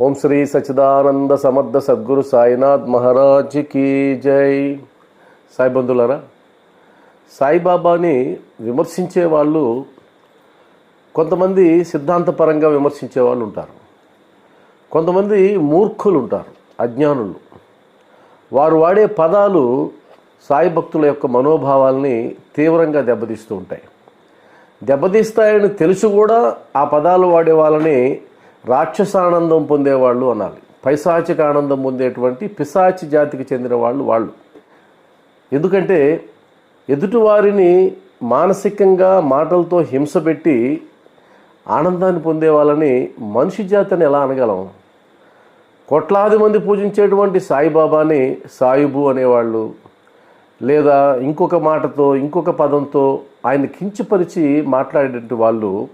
ఓం శ్రీ సచిదానంద సమర్థ సద్గురు సాయినాథ్ మహారాజ్ కీ జై. సాయి బంధువులారా సాయిబాబాని విమర్శించే వాళ్ళు కొంతమంది సిద్ధాంతపరంగా విమర్శించే వాళ్ళు ఉంటారు. కొంతమంది మూర్ఖులు ఉంటారు అజ్ఞానులు. వారు వాడే పదాలు సాయి భక్తుల యొక్క మనోభావాల్ని తీవ్రంగా దెబ్బతీస్తూ ఉంటాయి. దెబ్బతీస్తాయని తెలుసు కూడా ఆ పదాలు వాడే వాళ్ళని రాక్షసానందం పొందేవాళ్ళు అనాలి. పైశాచిక ఆనందం పొందేటువంటి పిశాచి జాతికి చెందిన వాళ్ళు వాళ్ళు. ఎందుకంటే ఎదుటివారిని మానసికంగా మాటలతో హింస పెట్టి ఆనందాన్ని పొందే వాళ్ళని మనిషి జాతిని ఎలా అనగలం? కోట్లాది మంది పూజించేటువంటి సాయిబాబాని సాయిబు అనేవాళ్ళు లేదా ఇంకొక మాటతో ఇంకొక పదంతో ఆయన కించపరిచి మాట్లాడేటువంటి వాళ్ళు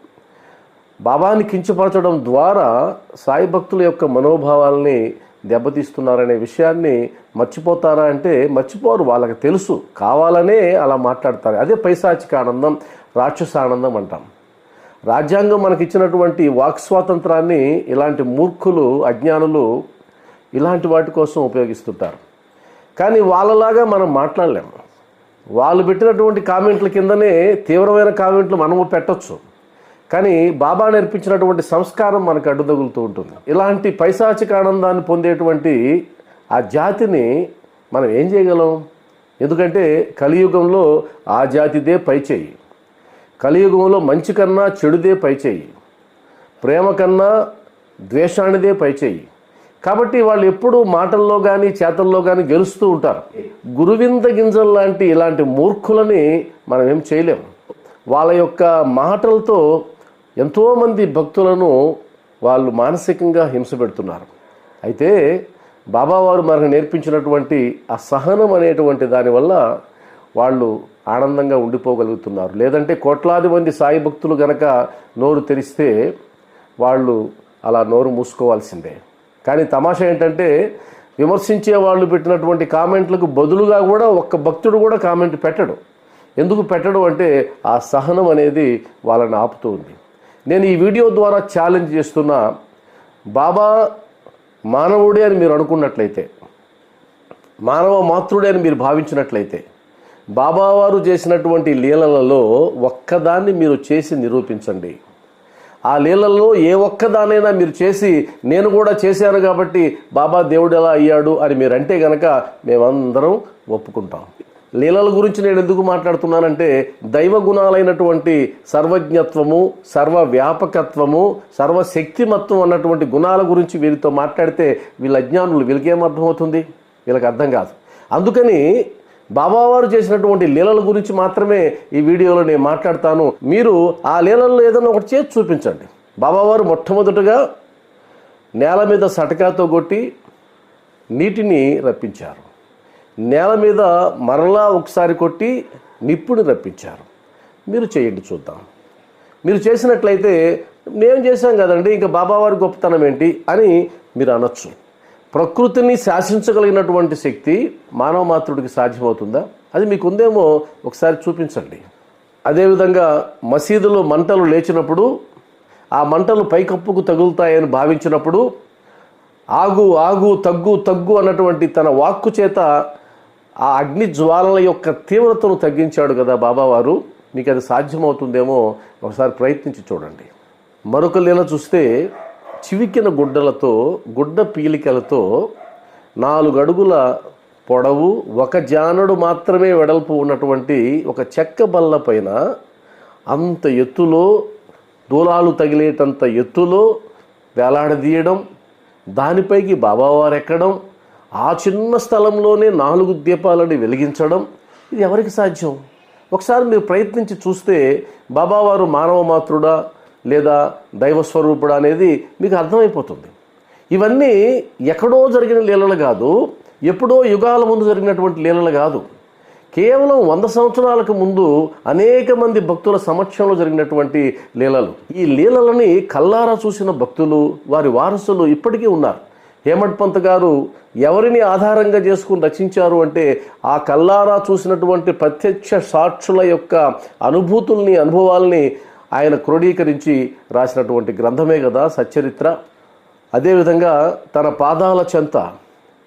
బాబాని కించపరచడం ద్వారా సాయి భక్తుల యొక్క మనోభావాల్ని దెబ్బతీస్తున్నారనే విషయాన్ని మర్చిపోతారా అంటే మర్చిపోరు వాళ్ళకి తెలుసు. కావాలనే అలా మాట్లాడతారు. అదే పైశాచిక ఆనందం రాక్షస ఆనందం అంటాం. రాజ్యాంగం మనకి ఇచ్చినటువంటి వాక్ స్వాతంత్రాన్ని ఇలాంటి మూర్ఖులు అజ్ఞానులు ఇలాంటి వాటి కోసం ఉపయోగిస్తుంటారు. కానీ వాళ్ళలాగా మనం మాట్లాడలేము వాళ్ళు పెట్టినటువంటి కామెంట్ల కిందనే తీవ్రమైన కామెంట్లు మనము పెట్టొచ్చు. కానీ బాబా నేర్పించినటువంటి సంస్కారం మనకు అడ్డుదగులుతూ ఉంటుంది. ఇలాంటి పైశాచిక ఆనందాన్ని పొందేటువంటి ఆ జాతిని మనం ఏం చేయగలం? ఎందుకంటే కలియుగంలో ఆ జాతిదే పైచేయి. కలియుగంలో మంచి కన్నా చెడుదే పైచేయి. ప్రేమ కన్నా ద్వేషానిదే పైచేయి. కాబట్టి వాళ్ళు ఎప్పుడూ మాటల్లో కానీ చేతల్లో కానీ గెలుస్తూ ఉంటారు. గురువింద గింజలు లాంటి ఇలాంటి మూర్ఖులని మనం ఏం చేయలేము వాళ్ళ యొక్క మాటలతో ఎంతోమంది భక్తులను వాళ్ళు మానసికంగా హింస పెడుతున్నారు. అయితే బాబావారు మనకు నేర్పించినటువంటి ఆ సహనం అనేటువంటి దానివల్ల వాళ్ళు ఆనందంగా ఉండిపోగలుగుతున్నారు. లేదంటే కోట్లాది మంది సాయి భక్తులు గనక నోరు తెరిస్తే వాళ్ళు అలా నోరు మూసుకోవాల్సిందే. కానీ తమాషా ఏంటంటే విమర్శించే వాళ్ళు పెట్టినటువంటి కామెంట్లకు బదులుగా కూడా ఒక్క భక్తుడు కూడా కామెంట్ పెట్టడు. ఎందుకు పెట్టడం అంటే ఆ సహనం అనేది వాళ్ళని ఆపుతూ ఉంది. నేను ఈ వీడియో ద్వారా ఛాలెంజ్ చేస్తున్నా బాబా మానవుడే అని మీరు అనుకున్నట్లయితే మానవ మాతృడే అని మీరు భావించినట్లయితే బాబావారు చేసినటువంటి లీలలలో ఒక్కదాన్ని మీరు చేసి నిరూపించండి. ఆ లీలల్లో ఏ ఒక్కదానైనా మీరు చేసి నేను కూడా చేశాను కాబట్టి బాబా దేవుడు ఎలా అయ్యాడు అని మీరు అంటే గనక మేమందరం ఒప్పుకుంటాం. లీలల గురించి నేను ఎందుకు మాట్లాడుతున్నానంటే దైవ గుణాలైనటువంటి సర్వజ్ఞత్వము సర్వ వ్యాపకత్వము సర్వశక్తిమత్వం అన్నటువంటి గుణాల గురించి వీరితో మాట్లాడితే వీళ్ళ అజ్ఞానులు వీళ్ళకేం అర్థమవుతుంది? వీళ్ళకి అర్థం కాదు. అందుకని బాబావారు చేసినటువంటి లీలల గురించి మాత్రమే ఈ వీడియోలో నేను మాట్లాడతాను. మీరు ఆ లీలల్లో ఏదైనా ఒకటి చేసి చూపించండి. బాబావారు మొట్టమొదటగా నేల మీద సటకాతో కొట్టి నీటిని రప్పించారు. నేల మీద మరలా ఒకసారి కొట్టి నిప్పుని రప్పించారు. మీరు చేయండి చూద్దాం. మీరు చేసినట్లయితే మేము చేశాం కదండి ఇంకా బాబావారి గొప్పతనం ఏంటి? అని మీరు అనొచ్చు. ప్రకృతిని శాసించగలిగినటువంటి శక్తి మానవ మాతృడికి సాధ్యమవుతుందా? అది మీకు ఉందేమో ఒకసారి చూపించండి. అదేవిధంగా మసీదులో మంటలు లేచినప్పుడు ఆ మంటలు పైకప్పుకు తగులుతాయని భావించినప్పుడు ఆగు ఆగు తగ్గు తగ్గు అన్నటువంటి తన వాక్కు చేత ఆ అగ్ని జ్వాలల యొక్క తీవ్రతను తగ్గించాడు కదా బాబావారు. మీకు అది సాధ్యమవుతుందేమో ఒకసారి ప్రయత్నించి చూడండి. మరొక లీల చూస్తే చివికిన గుడ్డలతో గుడ్డ పీలికలతో నాలుగు అడుగుల పొడవు ఒక జానడు మాత్రమే వెడల్పు ఉన్నటువంటి ఒక చెక్క బల్ల పైన అంత ఎత్తులో దూలాలు తగిలేటంత ఎత్తులో వేలాడదీయడం దానిపైకి బాబావారు ఎక్కడం ఆ చిన్న స్థలంలోనే నాలుగు దీపాలని వెలిగించడం ఇది ఎవరికి సాధ్యం? ఒకసారి మీరు ప్రయత్నించి చూస్తే బాబావారు మానవ మాతృడా లేదా దైవస్వరూపుడా అనేది మీకు అర్థమైపోతుంది. ఇవన్నీ ఎక్కడో జరిగిన లీలలు కాదు ఎప్పుడో యుగాల ముందు జరిగినటువంటి లీలలు కాదు. కేవలం వంద సంవత్సరాలకు ముందు అనేక మంది భక్తుల సమక్షంలో జరిగినటువంటి లీలలు. ఈ లీలలని కల్లారా చూసిన భక్తులు వారి వారసులు ఇప్పటికీ ఉన్నారు. హేమంత్ పంత్ గారు ఎవరిని ఆధారంగా చేసుకుని రచించారు అంటే ఆ కల్లారా చూసినటువంటి ప్రత్యక్ష సాక్షుల యొక్క అనుభూతుల్ని అనుభవాల్ని ఆయన క్రోడీకరించి రాసినటువంటి గ్రంథమే కదా సచ్చరిత్ర. అదేవిధంగా తన పాదాల చెంత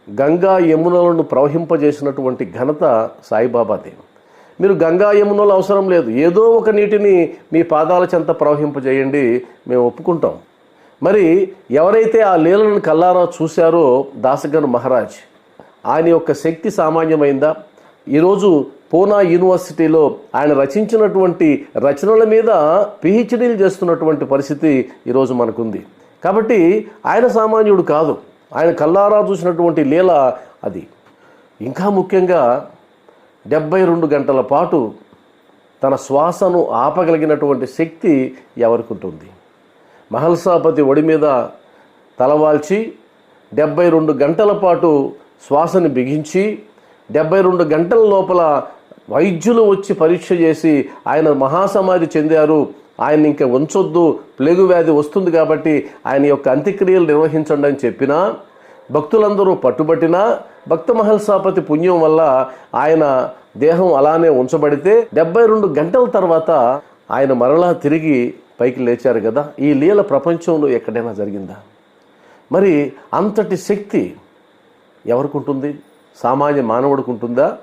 గంగా యమునలను ప్రవహింపజేసినటువంటి ఘనత సాయిబాబాదే మీరు గంగా యమునలు అవసరం లేదు. ఏదో ఒక నీటిని మీ పాదాల చెంత ప్రవహింపజేయండి మేము ఒప్పుకుంటాం. మరి ఎవరైతే ఆ లీలను కల్లారా చూశారో దాసగన్ మహారాజ్ ఆయన యొక్క శక్తి సామాన్యమైందా? ఈరోజు పూనా యూనివర్సిటీలో ఆయన రచించినటువంటి రచనల మీద పిహెచ్డీలు చేస్తున్నటువంటి పరిస్థితి ఈరోజు మనకుంది. కాబట్టి ఆయన సామాన్యుడు కాదు. ఆయన కల్లారా చూసినటువంటి లీల అది. ఇంకా ముఖ్యంగా డెబ్బై రెండు గంటల పాటు తన శ్వాసను ఆపగలిగినటువంటి శక్తి ఎవరికి ఉంటుంది మహల్సాపతి ఒడి మీద తలవాల్చి డెబ్బై రెండు గంటల పాటు శ్వాసని బిగించి డెబ్బై రెండు గంటల లోపల వైద్యులు వచ్చి పరీక్ష చేసి ఆయన మహాసమాధి చెందారు. ఆయన ఇంకా ఉంచొద్దు ప్లేగు వ్యాధి వస్తుంది కాబట్టి ఆయన యొక్క అంత్యక్రియలు నిర్వహించండి అని చెప్పినా భక్తులందరూ పట్టుబట్టినా భక్త మహల్సాపతి పుణ్యం వల్ల ఆయన దేహం అలానే ఉంచబడితే డెబ్బై రెండు గంటల తర్వాత ఆయన మరలా తిరిగి పైకి లేచారు కదా ఈ లీల ప్రపంచంలో ఎక్కడైనా జరిగిందా? మరి అంతటి శక్తి ఎవరికి ఉంటుంది సామాన్య మానవుడికి ఉంటుందా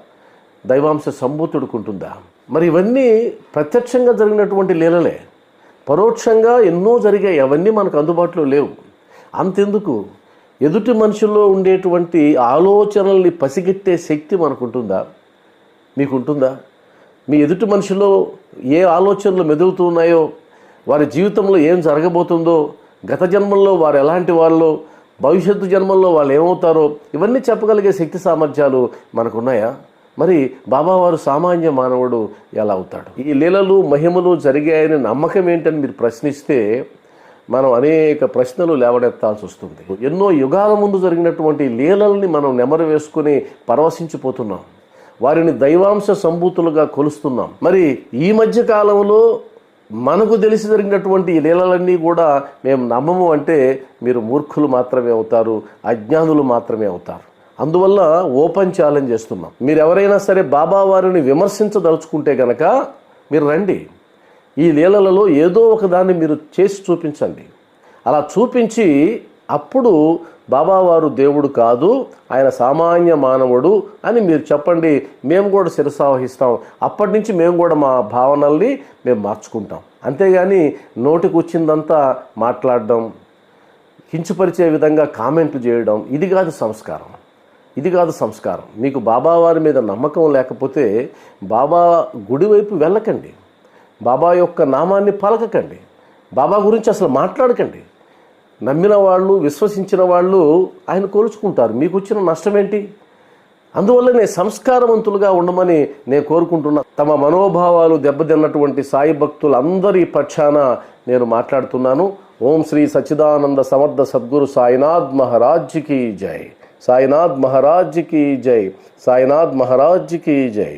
దైవాంశ సంభూతుడికి ఉంటుందా మరి ఇవన్నీ ప్రత్యక్షంగా జరిగినటువంటి లీలలే. పరోక్షంగా ఎన్నో జరిగాయి అవన్నీ మనకు అందుబాటులో లేవు. అంతెందుకు? ఎదుటి మనుషుల్లో ఉండేటువంటి ఆలోచనల్ని పసిగట్టే శక్తి మనకుంటుందా? మీకుంటుందా? మీ ఎదుటి మనుషులో ఏ ఆలోచనలు మెదులుతున్నాయో వారి జీవితంలో ఏం జరగబోతుందో గత జన్మల్లో వారు ఎలాంటి వాళ్ళు భవిష్యత్తు జన్మల్లో వాళ్ళు ఏమవుతారో ఇవన్నీ చెప్పగలిగే శక్తి సామర్థ్యాలు మనకున్నాయా? మరి బాబావారు సామాన్య మానవుడు ఎలా అవుతాడు? ఈ లీలలు మహిమలు జరిగాయని నమ్మకం ఏంటని మీరు ప్రశ్నిస్తే మనం అనేక ప్రశ్నలు లేవనెత్తాల్సి వస్తుంది. ఎన్నో యుగాల ముందు జరిగినటువంటి లీలల్ని మనం నెమరు వేసుకుని పరవశించిపోతున్నాం. వారిని దైవాంశ సంభూతులుగా కొలుస్తున్నాం. మరి ఈ మధ్య కాలంలో మనకు తెలిసి జరిగినటువంటి ఈ లీలలన్నీ కూడా మేము నమ్మము అంటే మీరు మూర్ఖులు మాత్రమే అవుతారు అజ్ఞానులు మాత్రమే అవుతారు. అందువల్ల ఓపెన్ ఛాలెంజ్ చేస్తున్నాం. మీరు ఎవరైనా సరే బాబా వారిని విమర్శించదలుచుకుంటే గనక మీరు రండి. ఈ లీలలలో ఏదో ఒకదాన్ని మీరు చేసి చూపించండి. అలా చూపించి అప్పుడు బాబావారు దేవుడు కాదు ఆయన సామాన్య మానవుడు అని మీరు చెప్పండి. మేము కూడా శిరసావహిస్తాం. అప్పటి నుంచి మేము కూడా మా భావనల్ని మేము మార్చుకుంటాం. అంతేగాని నోటికి వచ్చిందంతా మాట్లాడడం కించపరిచే విధంగా కామెంట్లు చేయడం ఇది కాదు సంస్కారం. ఇది కాదు సంస్కారం. మీకు బాబావారి మీద నమ్మకం లేకపోతే బాబా గుడి వైపు వెళ్ళకండి. బాబా యొక్క నామాన్ని పలకకండి. బాబా గురించి అసలు మాట్లాడకండి. నమ్మిన వాళ్ళు విశ్వసించిన వాళ్ళు ఆయన కోరుచుకుంటారు మీకు వచ్చిన నష్టం ఏంటి అందువల్లనే సంస్కారవంతులుగా ఉండమని నేను కోరుకుంటున్నా. తమ మనోభావాలు దెబ్బతిన్నటువంటి సాయి భక్తులందరి పక్షాన నేను మాట్లాడుతున్నాను. ఓం శ్రీ సచ్చిదానంద సమర్థ సద్గురు సాయినాథ్ మహారాజ్ కీ జై. సాయినాథ్ మహారాజ్ కీ జై. సాయినాథ్ మహారాజ్ కీ జై.